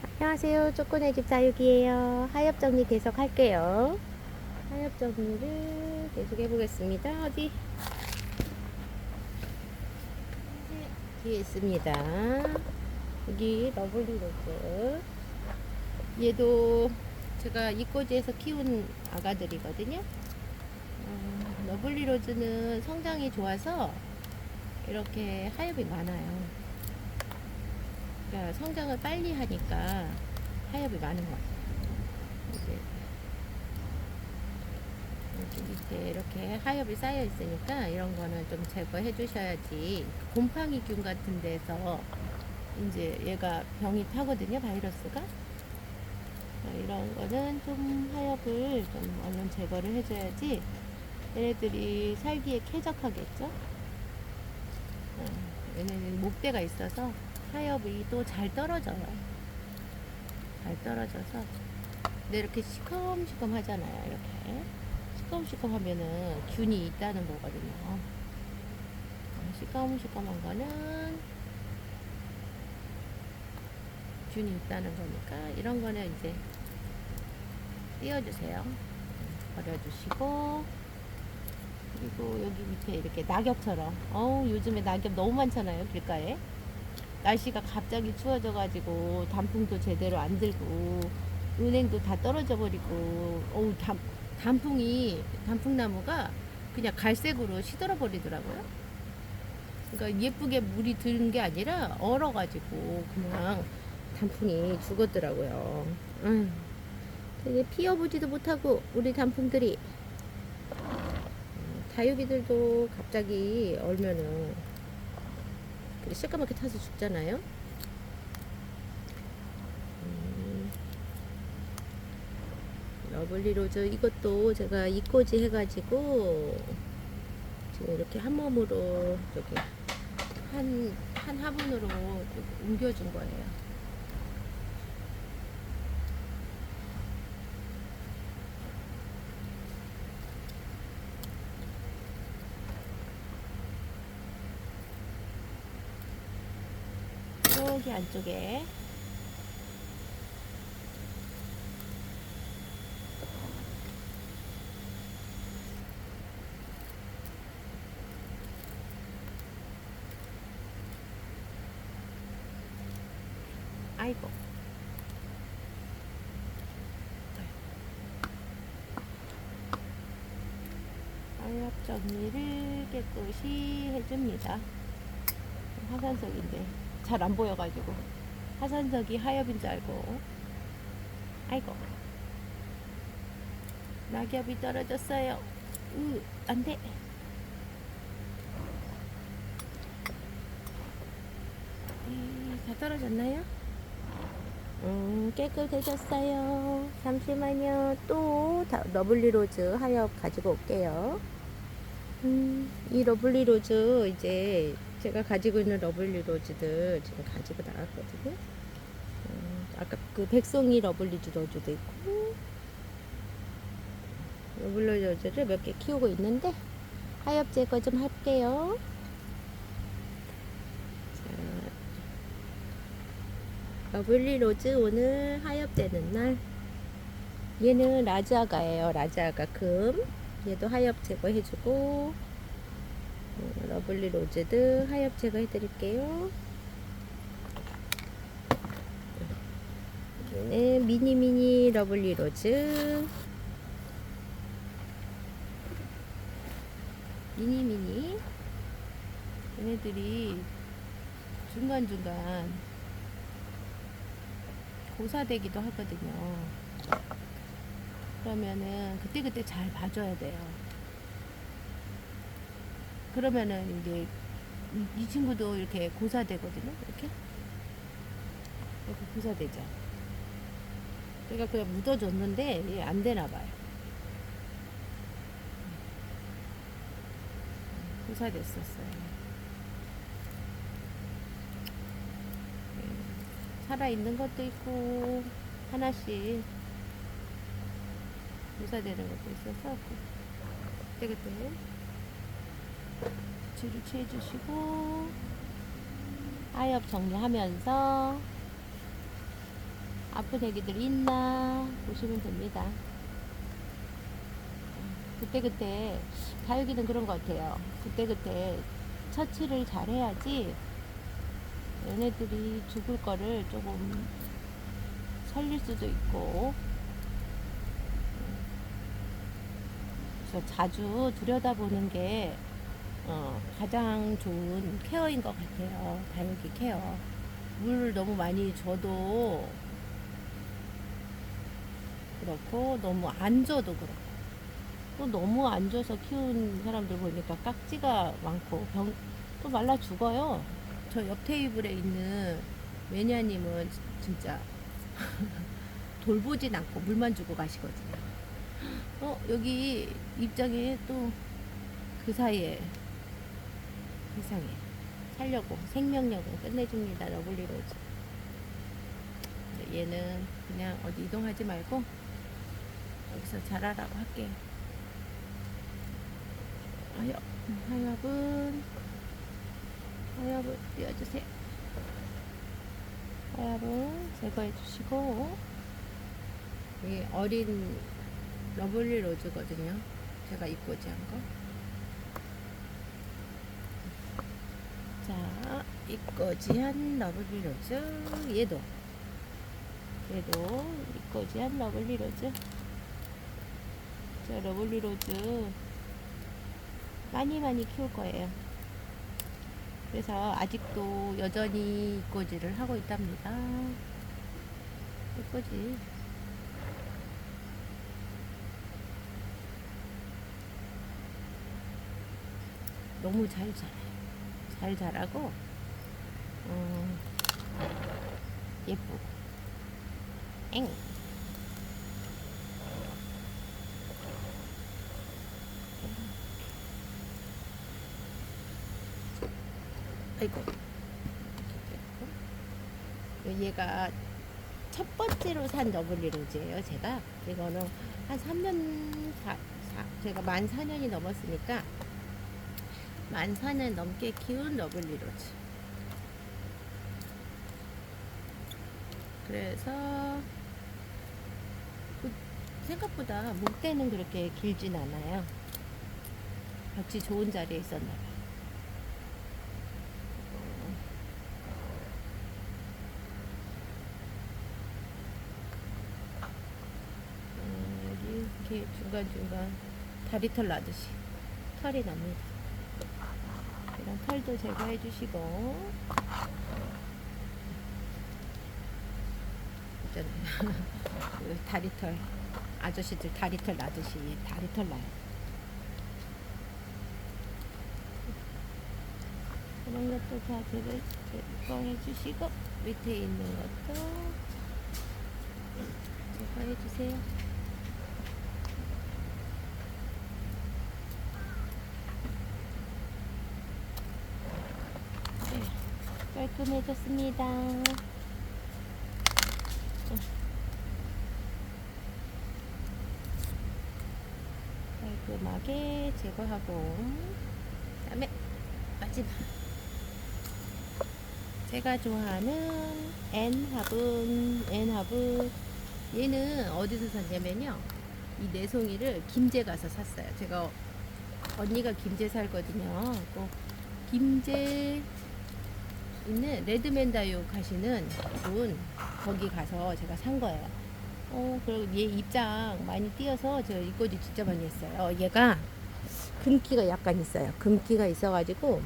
안녕하세요. 쪼꼬네 집 사육이에요. 하엽 정리 계속 할게요. 하엽 정리를 계속 해보겠습니다. 어디? 뒤에 있습니다. 여기 러블리 로즈. 얘도 제가 이꼬지에서 키운 아가들이거든요. 어, 러블리 로즈는 성장이 좋아서 이렇게 하엽이 많아요. 그러니까 성장을 빨리 하니까 하엽이 많은 것 같아요. 밑에 이렇게 하엽이 쌓여 있으니까 이런 거는 좀 제거해 주셔야지. 곰팡이균 같은 데서 이제 얘가 병이 타거든요 바이러스가. 어, 이런 거는 좀 하엽을 좀 얼른 제거를 해줘야지 얘네들이 살기에 쾌적하겠죠? 어, 얘네는 목대가 있어서 하엽이 또 잘 떨어져요. 잘 떨어져서. 근데 이렇게 시커먼시커먼 하잖아요. 이렇게. 시커먼시커먼 하면은 균이 있다는 거거든요. 어, 시커먼시커먼 거는 균이 있다는 거니까 이런 거는 이제 띄워주세요. 버려주시고 그리고 여기 밑에 이렇게 낙엽처럼 어우 요즘에 낙엽 너무 많잖아요 길가에 날씨가 갑자기 추워져가지고 단풍도 제대로 안 들고 은행도 다 떨어져 버리고 어우 단, 단풍이 단풍나무가 그냥 갈색으로 시들어 버리더라고요. 그러니까 예쁘게 물이 드는 게 아니라 얼어가지고 그냥 단풍이 죽었더라고요. 음, 되게 피어보지도 못하고 우리 단풍들이 음, 다육이들도 갑자기 얼면은 새까맣게 타서 죽잖아요. 음, 러블리 로즈 이것도 제가 이꼬지 해가지고 지금 이렇게 한 몸으로 저기 한, 한 화분으로 좀 옮겨준 거예요. 여기 안쪽에. 아이고. 알약 정리를 깨끗이 해줍니다. 화산석인데 잘 안 보여가지고. 화산석이 하엽인 줄 알고. 아이고. 낙엽이 떨어졌어요. 으 안돼. 다 떨어졌나요? 음 깨끗해졌어요. 잠시만요. 또 다- 러블리 로즈 하엽 가지고 올게요. 음, 이 러블리 로즈 이제 제가 가지고 있는 러블리 로즈들 지금 가지고 나왔거든요. 음, 아까 그 백송이 러블리 로즈도 있고 러블리 로즈를 몇 개 키우고 있는데 하엽 제거 좀 할게요. 자, 러블리 로즈 오늘 하엽 되는 날. 얘는 라자가예요. 라자가 금. 얘도 하엽 제거해주고 어, 러블리 로즈드 하엽 제거 해드릴게요. 여기는 미니 미니 러블리 로즈 미니 미니 얘네들이 중간중간 고사되기도 하거든요. 그러면은 그때그때 잘 봐줘야 돼요. 그러면은 이제 이, 이 친구도 이렇게 고사되거든요. 이렇게 이렇게 고사되죠. 제가 그냥 묻어줬는데 안 되나 봐요. 고사됐었어요. 살아 있는 것도 있고 하나씩 고사되는 것도 있어서 그때그때 주를 취해주시고 하엽 정리하면서 아픈 애기들 있나 보시면 됩니다. 그때그때 다육이는 그런 것 같아요. 그때그때 처치를 잘 해야지 얘네들이 죽을 거를 조금 살릴 수도 있고 그래서 자주 들여다보는 게 어, 가장 좋은 케어인 것 같아요. 다육이 케어. 물 너무 많이 줘도 그렇고 너무 안 줘도 그렇고 또 너무 안 줘서 키운 사람들 보니까 깍지가 많고 병 또 말라 죽어요. 저 옆 테이블에 있는 매니아님은 지- 진짜 돌보진 않고 물만 주고 가시거든요. 어 여기 입장에 또 그 사이에 세상에. 살려고 생명력을 끝내줍니다. 러블리로즈. 얘는 그냥 어디 이동하지 말고 여기서 자라라고 할게요. 하엽 하엽은 하엽을 띄워주세요. 하엽은 제거해 주시고 이 어린 러블리 로즈거든요. 제가 입고지 한 거 자, 이거지한 러블리 로즈. 얘도. 얘도 이거지한 러블리 로즈. 자, 러블리 로즈. 많이 많이 키울 거예요. 그래서 아직도 여전히 이꼬지를 하고 있답니다. 이꼬지. 너무 잘 자라요. 잘 자라고 음, 예쁘고. 엥. 아이고. 얘가 첫 번째로 산 더블리 로즈예요 제가. 이거는 한 3년 사, 사, 제가 만 4년이 넘었으니까 만 4년 넘게 키운 러블리 로즈. 그래서 그 생각보다 목대는 그렇게 길진 않아요. 볕이 좋은 자리에 있었나 봐요. 음, 여기 이렇게 중간중간 다리털 나듯이 털이 납니다. 털도 제거해 주시고. 있잖아요 그 다리털 아저씨들 다리털 나듯이 다리털 나요. 이런 것도 다 제거, 제거해 주시고 밑에 있는 것도 제거해 주세요 깔끔해졌습니다. 깔끔하게 제거하고 그다음에 마지막. 제가 좋아하는 N 화분 N 화분. 얘는 어디서 샀냐면요. 이 내송이를 김제 가서 샀어요. 제가 언니가 김제 살거든요. 그 김제 있는 레드맨다요 가시는 분 거기 가서 제가 산 거예요. 어 그리고 얘 입장 많이 띄어서 제가 이거지 진짜 많이 했어요. 얘가 금기가 약간 있어요. 금기가 있어가지고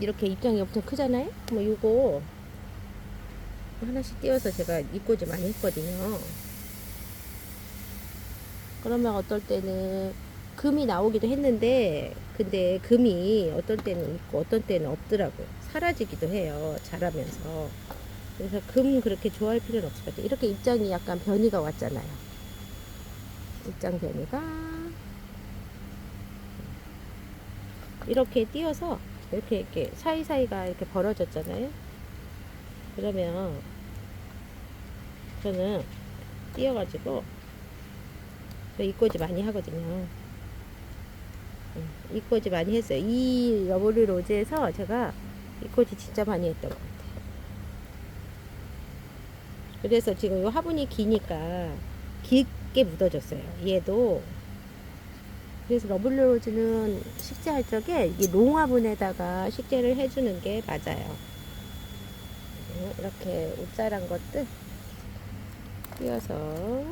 이렇게 입장이 엄청 크잖아요. 뭐 요거 하나씩 띄워서 제가 이꼬지 많이 했거든요. 그러면 어떨 때는 금이 나오기도 했는데 근데 금이 어떤 때는 있고 어떤 때는 없더라고요. 사라지기도 해요. 자라면서. 그래서 금 그렇게 좋아할 필요는 없을 것 같아요. 이렇게 입장이 약간 변이가 왔잖아요. 입장 변이가 이렇게 띄어서 이렇게 이렇게 사이사이가 이렇게 벌어졌잖아요. 그러면 저는 띄어가지고 저 이꼬지 많이 하거든요. 음, 이꼬지 많이 했어요. 이 러블리 로즈에서 제가 이꼬지 진짜 많이 했던 것 같아요. 그래서 지금 이 화분이 기니까 깊게 묻어졌어요. 얘도. 그래서 러블로즈는 식재할 적에 이 롱화분에다가 식재를 해주는 게 맞아요. 이렇게 옷자란 것들 띄어서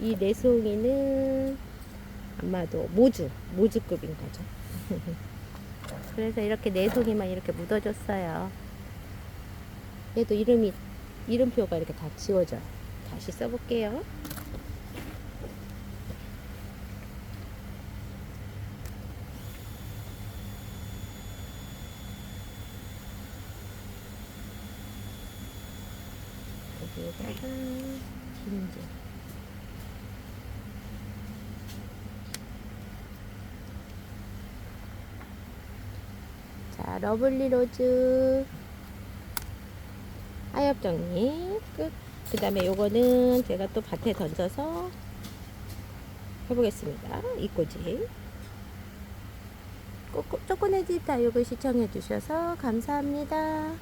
이 내송이는 아마도 모주, 모주급인 거죠. 그래서 이렇게 내송이만 이렇게 묻어줬어요. 얘도 이름이, 이름표가 이렇게 다 지워져요. 다시 써볼게요. 여기에다가 김치. 자, 러블리 로즈 하엽 정리 끝. 그 다음에 요거는 제가 또 밭에 던져서 해보겠습니다. 이 꼬지. 쪼꼬네 집 다육을 시청해 주셔서 감사합니다.